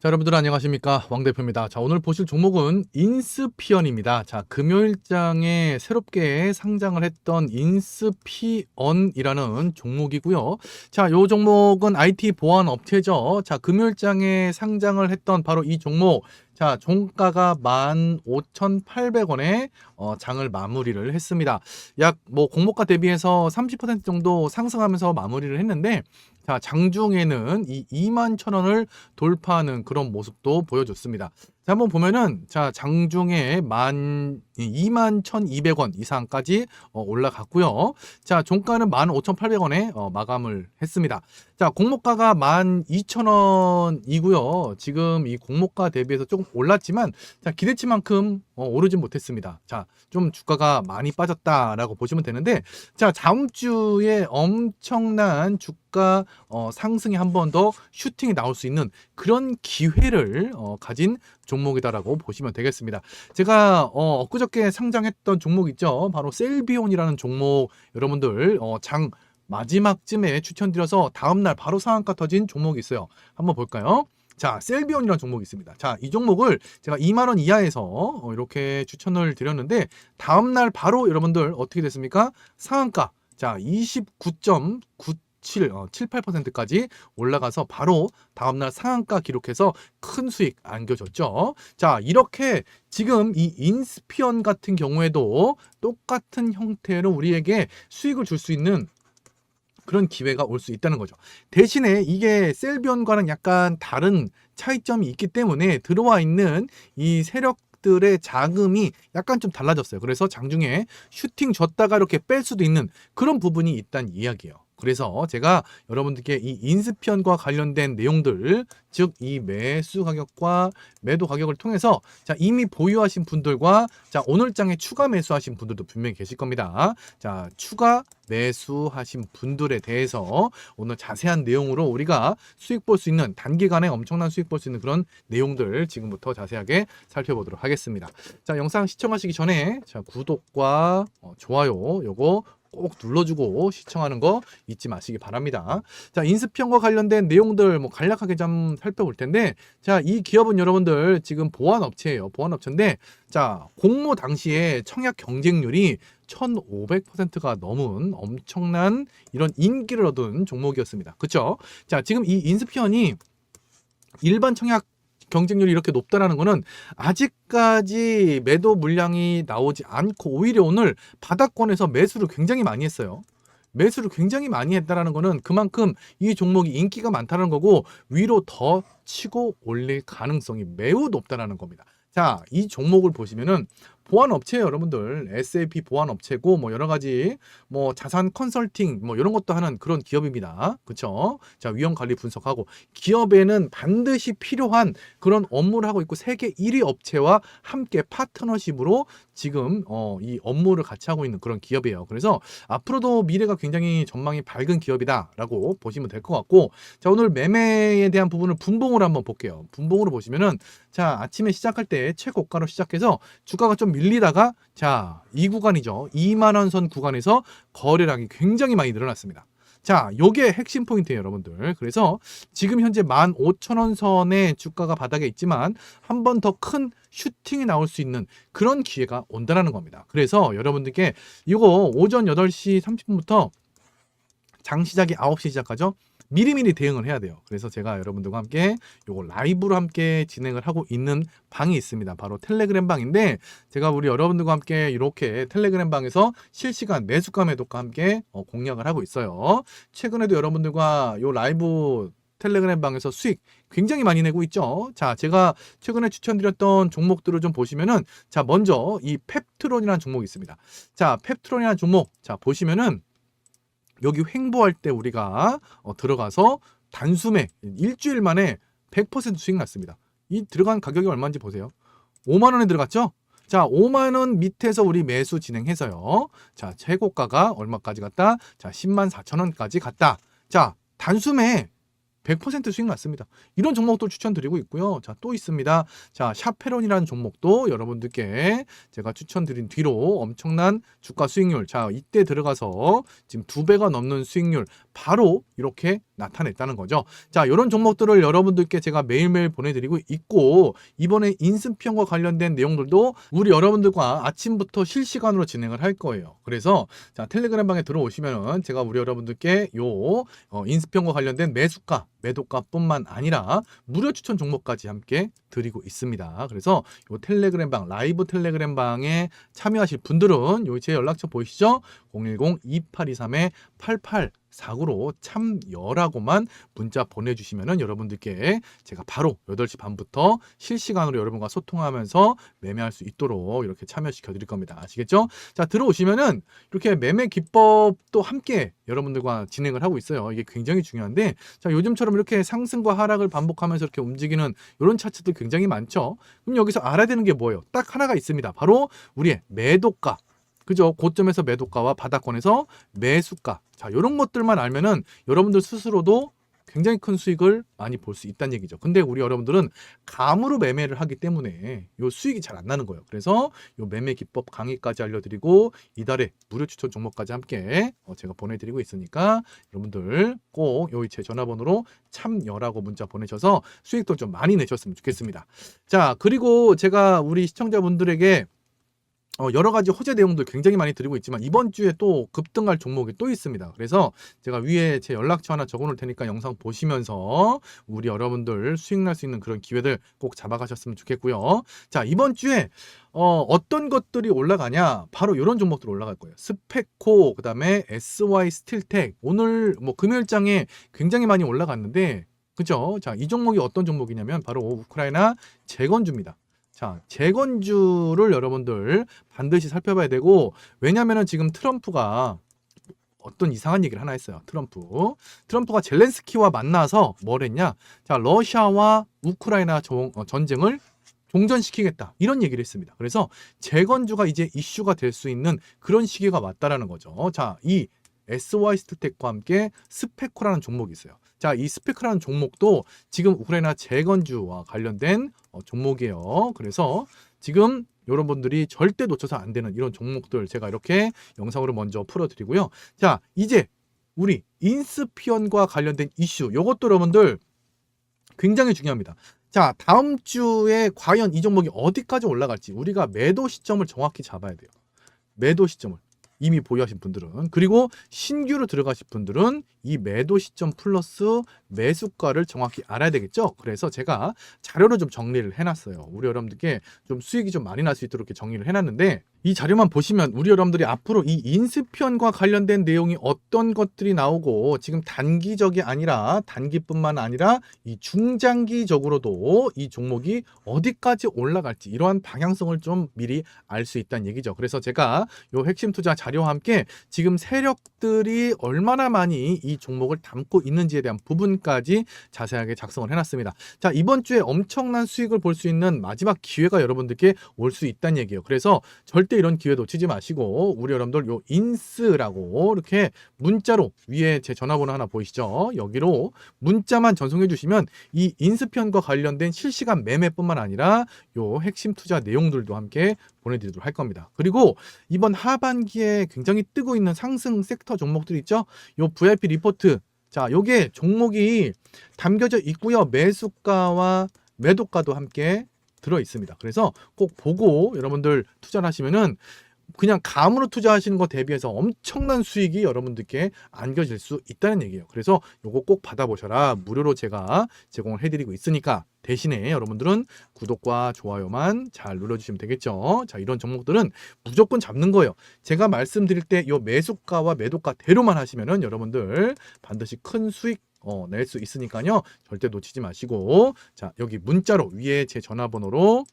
자, 여러분들 안녕하십니까? 왕 대표입니다. 자, 오늘 보실 종목은 인스피언입니다. 자, 금요일장에 새롭게 상장을 했던 인스피언이라는 종목이고요. 자, 요 종목은 IT 보안 업체죠. 자, 금요일장에 상장을 했던 바로 이 종목. 자, 종가가 15,800원에 어, 장을 마무리를 했습니다. 약 뭐 공모가 대비해서 30% 정도 상승하면서 마무리를 했는데 자, 장중에는 이 2만 천 원을 돌파하는 그런 모습도 보여줬습니다. 자, 한번 보면은 자, 장중에 만 2만 1,200원 이상까지 어, 올라갔고요. 자, 종가는 15,800원에 어, 마감을 했습니다. 자, 공모가가 12,000원이고요. 지금 이 공모가 대비해서 조금 올랐지만 자, 기대치만큼 어, 오르진 못했습니다. 자, 좀 주가가 많이 빠졌다라고 보시면 되는데 자, 다음 주에 엄청난 주가 어, 상승이 한 번 더 슈팅이 나올 수 있는 그런 기회를 어, 가진 종목이다라고 보시면 되겠습니다. 제가 어, 엊그저 께 상장했던 종목 있죠. 바로 셀비온이라는 종목 여러분들 어, 장 마지막쯤에 추천드려서 다음날 바로 상한가 터진 종목이 있어요. 한번 볼까요? 자, 셀비온이라는 종목이 있습니다. 자, 이 종목을 제가 2만 원 이하에서 어, 이렇게 추천을 드렸는데 다음날 바로 여러분들 어떻게 됐습니까? 상한가 자, 29.9 7, 어, 7, 8%까지 올라가서 바로 다음날 상한가 기록해서 큰 수익 안겨줬죠. 자, 이렇게 지금 이 인스피언 같은 경우에도 똑같은 형태로 우리에게 수익을 줄 수 있는 그런 기회가 올 수 있다는 거죠. 대신에 이게 셀비언과는 약간 다른 차이점이 있기 때문에 들어와 있는 이 세력 들의 자금이 약간 좀 달라졌어요. 그래서 장중에 슈팅 줬다가 이렇게 뺄 수도 있는 그런 부분이 있다는 이야기예요. 그래서 제가 여러분들께 이 인스피언과 관련된 내용들, 즉 이 매수 가격과 매도 가격을 통해서 자 이미 보유하신 분들과 자 오늘 장에 추가 매수하신 분들도 분명히 계실 겁니다. 자 추가 매수하신 분들에 대해서 오늘 자세한 내용으로 우리가 수익 볼 수 있는 단기간에 엄청난 수익 볼 수 있는 그런 내용들 지금부터 자세하게 살펴보도록 하겠습니다. 자 영상 시청하시기 전에 자 구독과 어, 좋아요 요거 꼭 눌러주고 시청하는 거 잊지 마시기 바랍니다. 자, 인스피언과 관련된 내용들 뭐 간략하게 좀 살펴볼 텐데, 자, 이 기업은 여러분들 지금 보안업체예요. 보안업체인데, 자, 공모 당시에 청약 경쟁률이 1,500%가 넘은 엄청난 이런 인기를 얻은 종목이었습니다. 그쵸? 자, 지금 이 인스피언이 일반 청약 경쟁률이 이렇게 높다라는 거는 아직까지 매도 물량이 나오지 않고 오히려 오늘 바닥권에서 매수를 굉장히 많이 했어요. 매수를 굉장히 많이 했다라는 거는 그만큼 이 종목이 인기가 많다는 거고 위로 더 치고 올릴 가능성이 매우 높다라는 겁니다. 자, 이 종목을 보시면은 보안 업체예요, 여러분들. SAP 보안 업체고 뭐 여러 가지 뭐 자산 컨설팅 뭐 이런 것도 하는 그런 기업입니다. 그렇죠? 자, 위험 관리 분석하고 기업에는 반드시 필요한 그런 업무를 하고 있고 세계 1위 업체와 함께 파트너십으로 지금 어, 이 업무를 같이 하고 있는 그런 기업이에요. 그래서 앞으로도 미래가 굉장히 전망이 밝은 기업이다라고 보시면 될 것 같고 자, 오늘 매매에 대한 부분을 분봉으로 한번 볼게요. 분봉으로 보시면은 자, 아침에 시작할 때 최고가로 시작해서 주가가 좀 밀리다가 자, 이 구간이죠. 2만 원 선 구간에서 거래량이 굉장히 많이 늘어났습니다. 자, 요게 핵심 포인트예요, 여러분들. 그래서 지금 현재 15,000원 선의 주가가 바닥에 있지만 한 번 더 큰 슈팅이 나올 수 있는 그런 기회가 온다라는 겁니다. 그래서 여러분들께 이거 오전 8시 30분부터 장 시작이 9시 시작하죠. 미리미리 대응을 해야 돼요. 그래서 제가 여러분들과 함께 요거 라이브로 함께 진행을 하고 있는 방이 있습니다. 바로 텔레그램 방인데 제가 우리 여러분들과 함께 이렇게 텔레그램 방에서 실시간 매수가 매도가 함께 어, 공략을 하고 있어요. 최근에도 여러분들과 요 라이브 텔레그램 방에서 수익 굉장히 많이 내고 있죠. 자, 제가 최근에 추천드렸던 종목들을 좀 보시면은 자, 먼저 이 펩트론이라는 종목이 있습니다. 자, 펩트론이라는 종목 자, 보시면은 여기 횡보할 때 우리가 어, 들어가서 단숨에 일주일 만에 100% 수익 났습니다. 이 들어간 가격이 얼마인지 보세요. 5만 원에 들어갔죠? 자, 5만 원 밑에서 우리 매수 진행해서요. 자, 최고가가 얼마까지 갔다? 자, 10만 4천 원까지 갔다. 자, 단숨에 100% 수익 났습니다. 이런 종목도 추천드리고 있고요. 자, 또 있습니다. 자, 샤페론이라는 종목도 여러분들께 제가 추천드린 뒤로 엄청난 주가 수익률. 자, 이때 들어가서 지금 두 배가 넘는 수익률 바로 이렇게 나타냈다는 거죠. 자, 이런 종목들을 여러분들께 제가 매일매일 보내드리고 있고 이번에 인수평과 관련된 내용들도 우리 여러분들과 아침부터 실시간으로 진행을 할 거예요. 그래서 자 텔레그램 방에 들어오시면은 제가 우리 여러분들께 요 어, 인수평과 관련된 매수가, 매도가뿐만 아니라 무료 추천 종목까지 함께 드리고 있습니다. 그래서 요 텔레그램 방 라이브 텔레그램 방에 참여하실 분들은 요제 연락처 보이시죠? 010-2823-88 사구로 참여라고만 문자 보내주시면은 여러분들께 제가 바로 8시 반부터 실시간으로 여러분과 소통하면서 매매할 수 있도록 이렇게 참여시켜 드릴 겁니다. 아시겠죠? 자, 들어오시면은 이렇게 매매 기법도 함께 여러분들과 진행을 하고 있어요. 이게 굉장히 중요한데 자, 요즘처럼 이렇게 상승과 하락을 반복하면서 이렇게 움직이는 이런 차트들 굉장히 많죠. 그럼 여기서 알아야 되는 게 뭐예요? 딱 하나가 있습니다. 바로 우리의 매도가. 그죠? 고점에서 매도가와 바닥권에서 매수가. 자, 이런 것들만 알면은 여러분들 스스로도 굉장히 큰 수익을 많이 볼 수 있다는 얘기죠. 근데 우리 여러분들은 감으로 매매를 하기 때문에 요 수익이 잘 안 나는 거예요. 그래서 요 매매 기법 강의까지 알려드리고 이달에 무료 추천 종목까지 함께 어, 제가 보내드리고 있으니까 여러분들 꼭 여기 제 전화번호로 참여라고 문자 보내셔서 수익도 좀 많이 내셨으면 좋겠습니다. 자, 그리고 제가 우리 시청자분들에게 어, 여러 가지 호재 내용들 굉장히 많이 드리고 있지만 이번 주에 또 급등할 종목이 또 있습니다. 그래서 제가 위에 제 연락처 하나 적어 놓을 테니까 영상 보시면서 우리 여러분들 수익 날 수 있는 그런 기회들 꼭 잡아가셨으면 좋겠고요. 자, 이번 주에 어, 어떤 것들이 올라가냐? 바로 이런 종목들 올라갈 거예요. 스페코, 그 다음에 SY 스틸텍. 오늘 뭐 금요일장에 굉장히 많이 올라갔는데, 그죠? 자, 이 종목이 어떤 종목이냐면 바로 우크라이나 재건주입니다. 자, 재건주를 여러분들 반드시 살펴봐야 되고, 왜냐면은 지금 트럼프가 어떤 이상한 얘기를 하나 했어요. 트럼프. 트럼프가 젤렌스키와 만나서 뭘 했냐? 자, 러시아와 우크라이나 정- 어, 전쟁을 종전시키겠다. 이런 얘기를 했습니다. 그래서 재건주가 이제 이슈가 될 수 있는 그런 시기가 왔다라는 거죠. 자, 이 SY 스틸텍과 함께 스페코라는 종목이 있어요. 자, 이 스페코라는 종목도 지금 우크라이나 재건주와 관련된 어, 종목이에요. 그래서 지금 여러분들이 절대 놓쳐서 안 되는 이런 종목들 제가 이렇게 영상으로 먼저 풀어드리고요. 자, 이제 우리 인스피언과 관련된 이슈, 요것도 여러분들 굉장히 중요합니다. 자, 다음 주에 과연 이 종목이 어디까지 올라갈지 우리가 매도 시점을 정확히 잡아야 돼요. 매도 시점을. 이미 보유하신 분들은. 그리고 신규로 들어가실 분들은 이 매도 시점 플러스 매수가를 정확히 알아야 되겠죠. 그래서 제가 자료를 좀 정리를 해놨어요. 우리 여러분들께 좀 수익이 좀 많이 날 수 있도록 이렇게 정리를 해놨는데 이 자료만 보시면 우리 여러분들이 앞으로 이 인스편과 관련된 내용이 어떤 것들이 나오고 지금 단기적이 아니라 단기뿐만 아니라 이 중장기적으로도 이 종목이 어디까지 올라갈지 이러한 방향성을 좀 미리 알 수 있다는 얘기죠. 그래서 제가 요 핵심 투자 자료와 함께 지금 세력들이 얼마나 많이 이 종목을 담고 있는지에 대한 부분 까지 자세하게 작성을 해놨습니다. 자 이번 주에 엄청난 수익을 볼 수 있는 마지막 기회가 여러분들께 올 수 있다는 얘기예요. 그래서 절대 이런 기회 놓치지 마시고 우리 여러분들 요 인스라고 이렇게 문자로 위에 제 전화번호 하나 보이시죠? 여기로 문자만 전송해 주시면 이 인스편과 관련된 실시간 매매뿐만 아니라 요 핵심 투자 내용들도 함께 보내드리도록 할 겁니다. 그리고 이번 하반기에 굉장히 뜨고 있는 상승 섹터 종목들 있죠? 요 VIP 리포트 자, 요게 종목이 담겨져 있고요. 매수가와 매도가도 함께 들어 있습니다. 그래서 꼭 보고 여러분들 투자를 하시면은 그냥 감으로 투자하시는 것 대비해서 엄청난 수익이 여러분들께 안겨질 수 있다는 얘기예요. 그래서 요거 꼭 받아보셔라. 무료로 제가 제공을 해드리고 있으니까 대신에 여러분들은 구독과 좋아요만 잘 눌러주시면 되겠죠. 자, 이런 종목들은 무조건 잡는 거예요. 제가 말씀드릴 때 요 매수가와 매도가 대로만 하시면은 여러분들 반드시 큰 수익 어, 낼 수 있으니까요. 절대 놓치지 마시고 자 여기 문자로 위에 제 전화번호로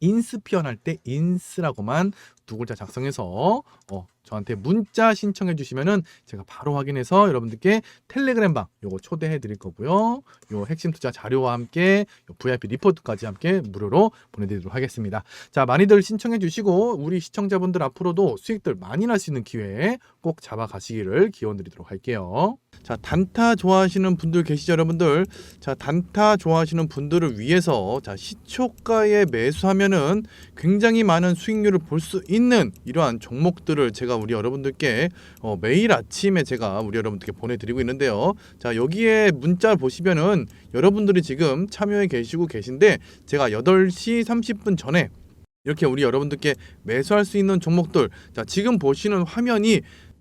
인스피언 할때 인스라고만 두 글자 작성해서 어, 저한테 문자 신청해 주시면은 제가 바로 확인해서 여러분들께 텔레그램 방 요거 초대해 드릴 거고요. 요 핵심 투자 자료와 함께 요 VIP 리포트까지 함께 무료로 보내드리도록 하겠습니다. 자 많이들 신청해 주시고 우리 시청자분들 앞으로도 수익들 많이 날 수 있는 기회 꼭 잡아가시기를 기원드리도록 할게요. 자 단타 좋아하시는 분들 계시죠 여러분들 자 단타 좋아하시는 분들을 위해서 자 시초가에 매수하면은 굉장히 많은 수익률을 볼 수 있는 있는 이러한 종목들을 제가 우리 여러분들께 어, 매일 아침에 제가 우리 여러분들께 보내드리고 있는데요. 자 여기에 문자 보시면은 여러분들이 지금 참여해 계시고 계신데 제가 8시 30분 전에 이렇게 우리 여러분들께 매수할 수 있는 종목들 자 지금 보시는 화면이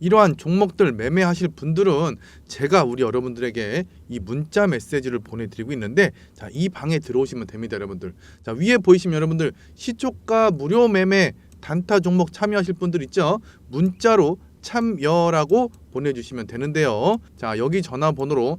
이러한 종목들 매매하실 분들은 제가 우리 여러분들에게 이 문자 메시지를 보내드리고 있는데 자 이 방에 들어오시면 됩니다 여러분들. 자 위에 보이시면 여러분들 시초가 무료 매매 단타 종목 참여하실 분들 있죠? 문자로 참여라고 보내주시면 되는데요. 자 여기 전화번호로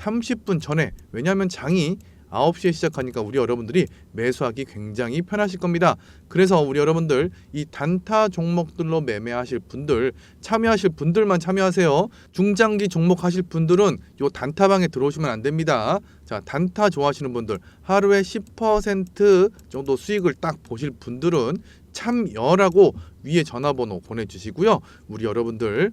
30분 전에 왜냐하면 장이 9시에 시작하니까 우리 여러분들이 매수하기 굉장히 편하실 겁니다. 그래서 우리 여러분들 이 단타 종목들로 매매하실 분들 참여하실 분들만 참여하세요. 중장기 종목 하실 분들은 요 단타방에 들어오시면 안 됩니다. 자, 단타 좋아하시는 분들 하루에 10% 정도 수익을 딱 보실 분들은 참여라고 위에 전화번호 보내주시고요. 우리 여러분들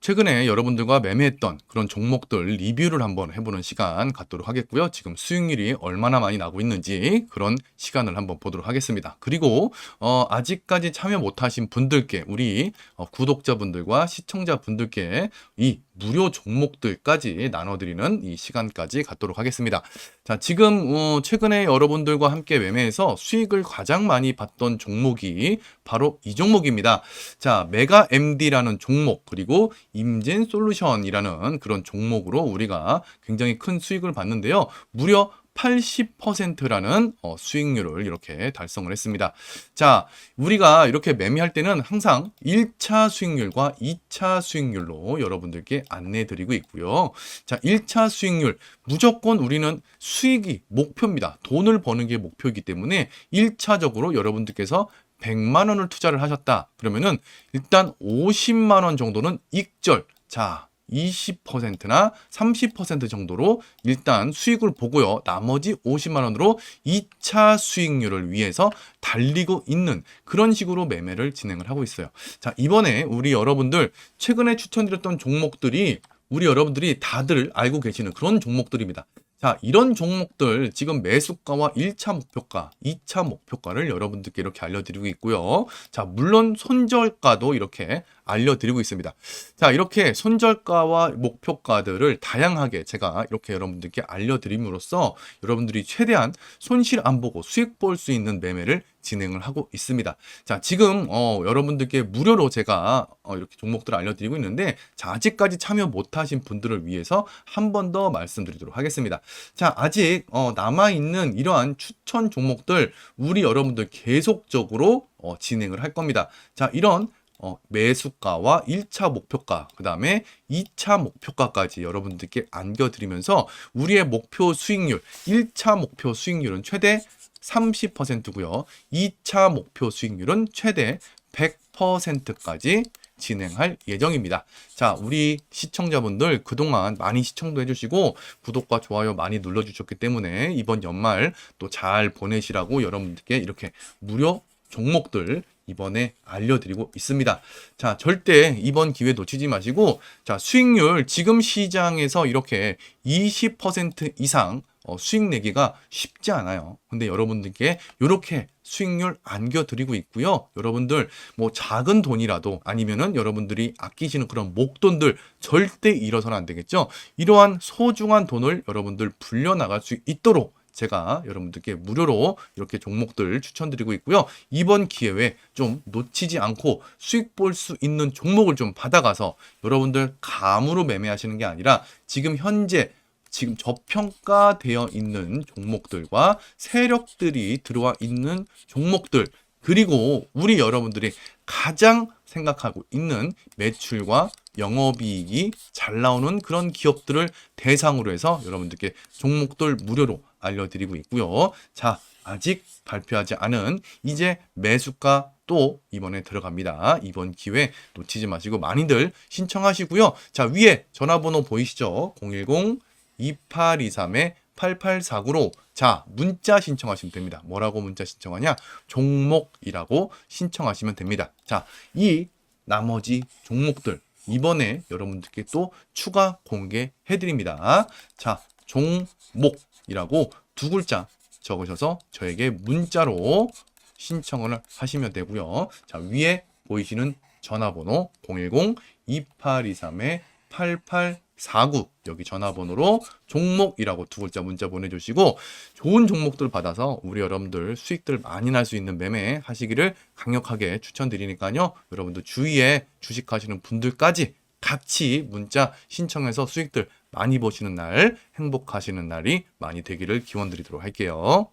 최근에 여러분들과 매매했던 그런 종목들 리뷰를 한번 해보는 시간 갖도록 하겠고요. 지금 수익률이 얼마나 많이 나고 있는지 그런 시간을 한번 보도록 하겠습니다. 그리고 어, 아직까지 참여 못하신 분들께 우리 어, 구독자분들과 시청자분들께 이 무료 종목들까지 나눠드리는 이 시간까지 갖도록 하겠습니다. 자, 지금 어, 최근에 여러분들과 함께 매매해서 수익을 가장 많이 봤던 종목이 바로 이 종목입니다. 자, 메가 MD라는 종목 그리고 임진 솔루션이라는 그런 종목으로 우리가 굉장히 큰 수익을 봤는데요. 무려 80%라는 어, 수익률을 이렇게 달성을 했습니다. 자, 우리가 이렇게 매매할 때는 항상 1차 수익률과 2차 수익률로 여러분들께 안내 드리고 있고요. 자, 1차 수익률 무조건 우리는 수익이 목표입니다. 돈을 버는 게 목표이기 때문에 1차적으로 여러분들께서 100만 원을 투자를 하셨다. 그러면은 일단 50만 원 정도는 익절. 자, 20%나 30% 정도로 일단 수익을 보고요. 나머지 50만 원으로 2차 수익률을 위해서 달리고 있는 그런 식으로 매매를 진행을 하고 있어요. 자, 이번에 우리 여러분들 최근에 추천드렸던 종목들이 우리 여러분들이 다들 알고 계시는 그런 종목들입니다. 자, 이런 종목들 지금 매수가와 1차 목표가, 2차 목표가를 여러분들께 이렇게 알려드리고 있고요. 자, 물론 손절가도 이렇게 알려드리고 있습니다. 자, 이렇게 손절가와 목표가들을 다양하게 제가 이렇게 여러분들께 알려드림으로써 여러분들이 최대한 손실 안 보고 수익 볼 수 있는 매매를 진행을 하고 있습니다. 자, 지금 어, 여러분들께 무료로 제가 어, 이렇게 종목들을 알려드리고 있는데 자, 아직까지 참여 못하신 분들을 위해서 한 번 더 말씀드리도록 하겠습니다. 자, 아직 어, 남아 있는 이러한 추천 종목들 우리 여러분들 계속적으로 어, 진행을 할 겁니다. 자, 이런 어, 매수가와 1차 목표가, 그 다음에 2차 목표가까지 여러분들께 안겨드리면서 우리의 목표 수익률, 1차 목표 수익률은 최대 30%고요. 2차 목표 수익률은 최대 100%까지 진행할 예정입니다. 자, 우리 시청자분들 그동안 많이 시청도 해주시고 구독과 좋아요 많이 눌러주셨기 때문에 이번 연말 또 잘 보내시라고 여러분들께 이렇게 무료 종목들 이번에 알려드리고 있습니다. 자, 절대 이번 기회 놓치지 마시고, 자, 수익률 지금 시장에서 이렇게 20% 이상 어, 수익 내기가 쉽지 않아요. 근데 여러분들께 이렇게 수익률 안겨드리고 있고요. 여러분들 뭐 작은 돈이라도 아니면은 여러분들이 아끼시는 그런 목돈들 절대 잃어서는 안 되겠죠. 이러한 소중한 돈을 여러분들 불려나갈 수 있도록 제가 여러분들께 무료로 이렇게 종목들 추천드리고 있고요. 이번 기회에 좀 놓치지 않고 수익 볼 수 있는 종목을 좀 받아가서 여러분들 감으로 매매하시는 게 아니라 지금 현재 지금 저평가되어 있는 종목들과 세력들이 들어와 있는 종목들 그리고 우리 여러분들이 가장 생각하고 있는 매출과 영업이익이 잘 나오는 그런 기업들을 대상으로 해서 여러분들께 종목들 무료로 알려드리고 있고요. 자, 아직 발표하지 않은 이제 매수가 또 이번에 들어갑니다. 이번 기회 놓치지 마시고 많이들 신청하시고요. 자, 위에 전화번호 보이시죠? 010 2823에 8849로 자, 문자 신청하시면 됩니다. 뭐라고 문자 신청하냐? 종목이라고 신청하시면 됩니다. 자, 이 나머지 종목들 이번에 여러분들께 또 추가 공개해 드립니다. 자, 종목이라고 두 글자 적으셔서 저에게 문자로 신청을 하시면 되고요. 자, 위에 보이시는 전화번호 010 2823의 88 49 여기 전화번호로 종목이라고 두 글자 문자 보내주시고 좋은 종목들 받아서 우리 여러분들 수익들 많이 날 수 있는 매매 하시기를 강력하게 추천드리니까요. 여러분들 주위에 주식하시는 분들까지 같이 문자 신청해서 수익들 많이 보시는 날 행복하시는 날이 많이 되기를 기원드리도록 할게요.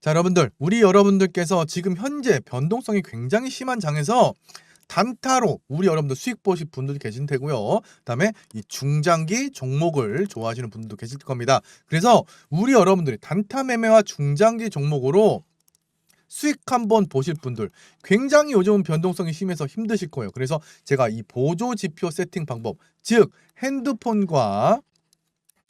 자 여러분들 우리 여러분들께서 지금 현재 변동성이 굉장히 심한 장에서 단타로 우리 여러분들 수익 보실 분들도 계실 테고요. 그다음에 이 중장기 종목을 좋아하시는 분들도 계실 겁니다. 그래서 우리 여러분들이 단타 매매와 중장기 종목으로 수익 한번 보실 분들 굉장히 요즘은 변동성이 심해서 힘드실 거예요. 그래서 제가 이 보조 지표 세팅 방법, 즉 핸드폰과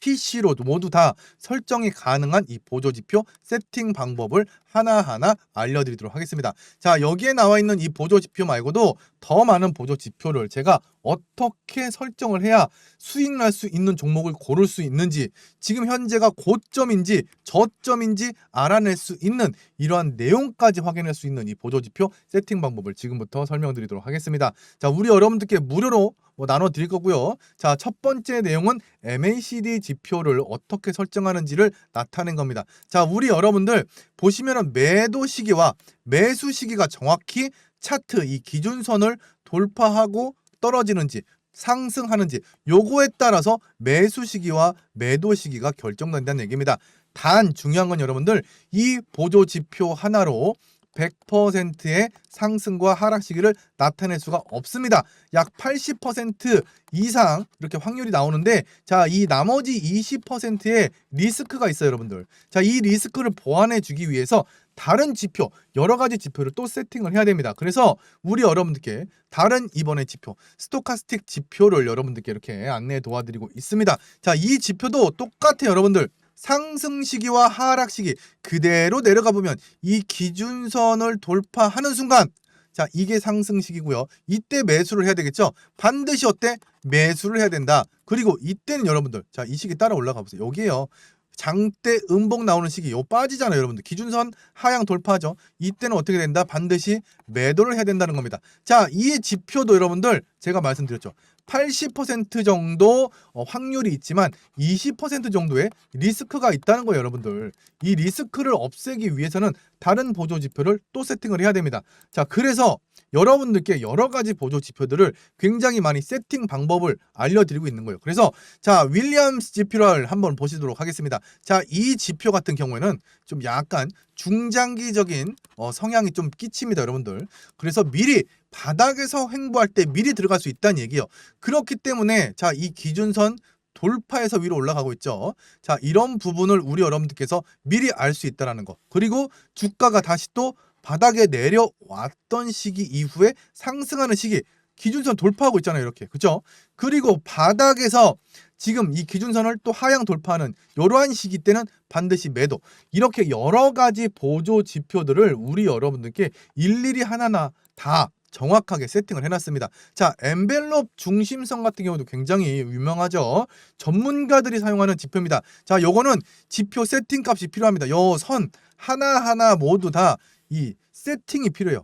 PC로 모두 다 설정이 가능한 이 보조 지표 세팅 방법을 하나하나 알려드리도록 하겠습니다. 자, 여기에 나와 있는 이 보조 지표 말고도 더 많은 보조 지표를 제가 어떻게 설정을 해야 수익 날 수 있는 종목을 고를 수 있는지, 지금 현재가 고점인지 저점인지 알아낼 수 있는 이러한 내용까지 확인할 수 있는 이 보조 지표 세팅 방법을 지금부터 설명드리도록 하겠습니다. 자, 우리 여러분들께 무료로 뭐 나눠 드릴 거고요. 자, 첫 번째 내용은 MACD 지표를 어떻게 설정하는지를 나타낸 겁니다. 자, 우리 여러분들 보시면은 매도 시기와 매수 시기가 정확히 차트 이 기준선을 돌파하고 떨어지는지 상승하는지 요거에 따라서 매수 시기와 매도 시기가 결정된다는 얘기입니다. 단 중요한 건 여러분들 이 보조 지표 하나로 100%의 상승과 하락 시기를 나타낼 수가 없습니다. 약 80% 이상 이렇게 확률이 나오는데 자, 이 나머지 20%의 리스크가 있어요, 여러분들. 자, 이 리스크를 보완해 주기 위해서 다른 지표, 여러 가지 지표를 또 세팅을 해야 됩니다. 그래서 우리 여러분들께 다른 이번에 지표, 스토카스틱 지표를 여러분들께 이렇게 안내 도와드리고 있습니다. 자, 이 지표도 똑같아요, 여러분들. 상승 시기와 하락 시기 그대로 내려가 보면 이 기준선을 돌파하는 순간 자 이게 상승 시기고요 이때 매수를 해야 되겠죠 반드시 어때 매수를 해야 된다 그리고 이때는 여러분들 자 이 시기 따라 올라가 보세요 여기에요 장대 음봉 나오는 시기 요 빠지잖아요 여러분들. 기준선 하향 돌파하죠. 이때는 어떻게 된다? 반드시 매도를 해야 된다는 겁니다. 자 이 지표도 여러분들 제가 말씀드렸죠 80% 정도 어, 확률이 있지만 20% 정도의 리스크가 있다는 거예요 여러분들. 이 리스크를 없애기 위해서는 다른 보조 지표를 또 세팅을 해야 됩니다. 자 그래서 여러분들께 여러 가지 보조 지표들을 굉장히 많이 세팅 방법을 알려드리고 있는 거예요. 그래서 자 윌리엄스 지표를 한번 보시도록 하겠습니다. 자 이 지표 같은 경우에는 좀 약간 중장기적인 어, 성향이 좀 끼칩니다 여러분들. 그래서 미리 바닥에서 횡보할 때 미리 들어갈 수 있다는 얘기예요 그렇기 때문에 자 이 기준선 돌파해서 위로 올라가고 있죠. 자, 이런 부분을 우리 여러분들께서 미리 알 수 있다라는 거. 그리고 주가가 다시 또 바닥에 내려왔던 시기 이후에 상승하는 시기 기준선 돌파하고 있잖아요, 이렇게. 그죠? 그리고 바닥에서 지금 이 기준선을 또 하향 돌파하는 이러한 시기 때는 반드시 매도. 이렇게 여러 가지 보조 지표들을 우리 여러분들께 일일이 하나하나 다 정확하게 세팅을 해놨습니다. 자, 엔벨롭 중심선 같은 경우도 굉장히 유명하죠. 전문가들이 사용하는 지표입니다. 자, 요거는 지표 세팅 값이 필요합니다. 요 선 하나하나 모두 다 이 세팅이 필요해요.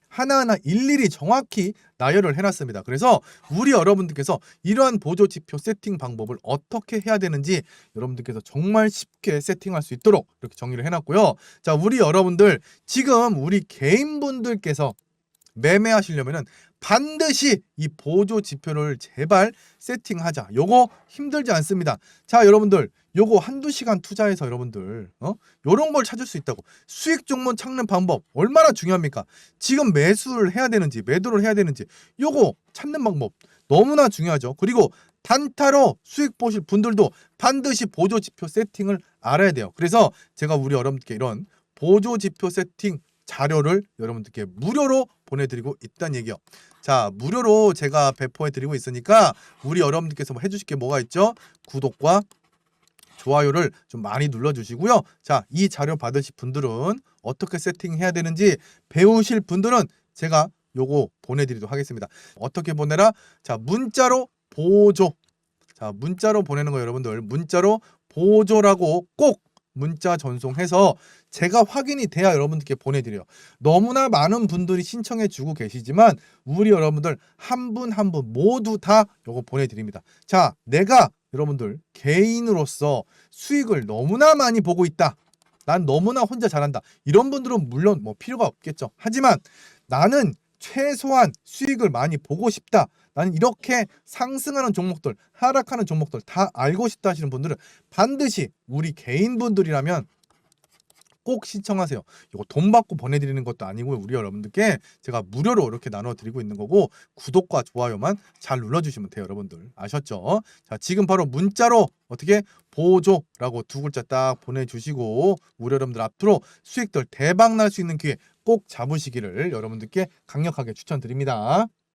하나하나 일일이 정확히 나열을 해놨습니다. 그래서 우리 여러분들께서 이러한 보조 지표 세팅 방법을 어떻게 해야 되는지 여러분들께서 정말 쉽게 세팅할 수 있도록 이렇게 정리를 해놨고요. 자, 우리 여러분들 지금 우리 개인분들께서 매매하시려면은 반드시 이 보조 지표를 제발 세팅하자. 요거 힘들지 않습니다. 자, 여러분들 요거 한두 시간 투자해서 여러분들 어? 요런 걸 찾을 수 있다고. 수익 종목 찾는 방법 얼마나 중요합니까? 지금 매수를 해야 되는지 매도를 해야 되는지 요거 찾는 방법 너무나 중요하죠. 그리고 단타로 수익 보실 분들도 반드시 보조 지표 세팅을 알아야 돼요. 그래서 제가 우리 여러분들께 이런 보조 지표 세팅 자료를 여러분들께 무료로 보내드리고 있다는 얘기요. 자, 무료로 제가 배포해드리고 있으니까 우리 여러분들께서 뭐 해주실 게 뭐가 있죠? 구독과 좋아요를 좀 많이 눌러주시고요. 자, 이 자료 받으실 분들은 어떻게 세팅해야 되는지 배우실 분들은 제가 요거 보내드리도록 하겠습니다. 어떻게 보내라? 자, 문자로 보조. 자, 문자로 보내는 거 여러분들 문자로 보조라고 꼭 문자 전송해서 제가 확인이 돼야 여러분들께 보내드려요. 너무나 많은 분들이 신청해 주고 계시지만 우리 여러분들 한 분 한분 모두 다 요거 보내드립니다. 자, 내가 여러분들 개인으로서 수익을 너무나 많이 보고 있다. 난 너무나 혼자 잘한다. 이런 분들은 물론 뭐 필요가 없겠죠. 하지만 나는 최소한 수익을 많이 보고 싶다. 나는 이렇게 상승하는 종목들, 하락하는 종목들 다 알고 싶다 하시는 분들은 반드시 우리 개인분들이라면 꼭 신청하세요. 이거 돈 받고 보내드리는 것도 아니고요. 우리 여러분들께 제가 무료로 이렇게 나눠드리고 있는 거고 구독과 좋아요만 잘 눌러주시면 돼요. 여러분들 아셨죠? 자 지금 바로 문자로 어떻게 보조라고 두 글자 딱 보내주시고 우리 여러분들 앞으로 수익들 대박 날 수 있는 기회 꼭 잡으시기를 여러분들께 강력하게 추천드립니다.